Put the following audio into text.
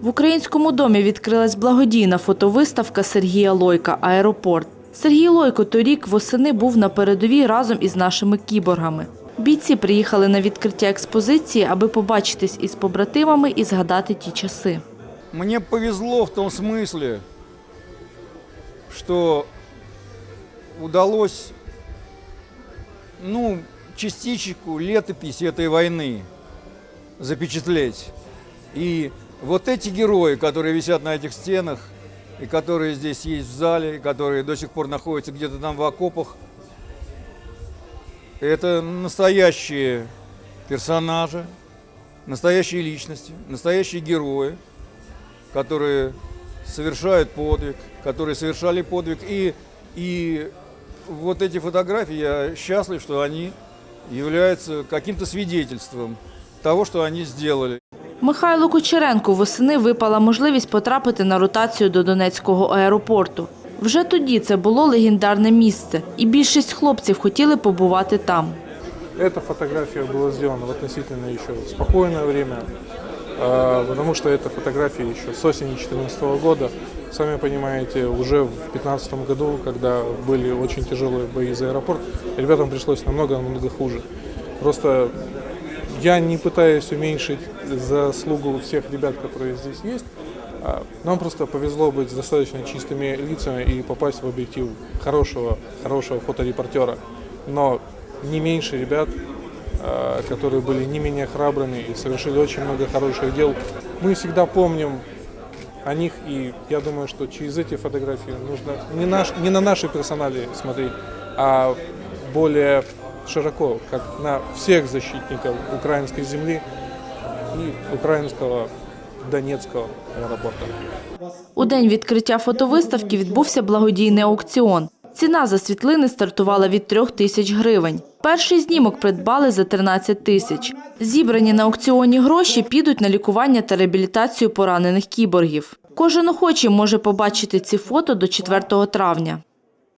В українському домі відкрилась благодійна фотовиставка Сергія Лойка Аеропорт. Сергій Лойко торік восени був на передовій разом із нашими кіборгами. Бійці приїхали на відкриття експозиції, аби побачитись із побратимами і згадати ті часи. Мне повезло в том смысле, что удалось, ну, частичку летописи этой войны запечатлеть. И вот эти герои, которые висят на этих стенах, и которые здесь есть в зале, и которые до сих пор находятся где-то там в окопах, это настоящие персонажи, настоящие личности, настоящие герои, которые совершают подвиг, которые совершали подвиг. И, и вот эти фотографии, я счастлив, что они являются каким-то свидетельством того, что они сделали. Михайлу Кучеренку восени випала можливість потрапити на ротацію до Донецького аеропорту. Вже тоді це було легендарне місце, і більшість хлопців хотіли побувати там. Эта фотография была сделана в относительно еще спокойное время, а, потому что эта фотография еще с осени 2014 года. Сами понимаете, уже в 2015 году, когда были очень тяжелые бои за аэропорт, ребятам пришлось намного-намного хуже. Просто я не пытаюсь уменьшить заслугу всех ребят, которые здесь есть. А, Нам просто повезло быть достаточно чистыми лицами и попасть в объектив хорошего, хорошего фоторепортера. Но не меньше ребят, а, которые были не менее храбрыми и совершили очень много хороших дел. Мы всегда помним о них, и я думаю, что через эти фотографии нужно не, наш, не на наши персонали смотреть, а более широко, как на всех защитников украинской земли и украинского Донецкого аэропорта. У день відкриття фотовиставки відбувся благодійний аукціон. Ціна за світлини стартувала від трьох тисяч гривень. Перший знімок придбали за 13 тисяч. Зібрані на аукціоні гроші підуть на лікування та реабілітацію поранених кіборгів. Кожен охочий може побачити ці фото до 4 травня.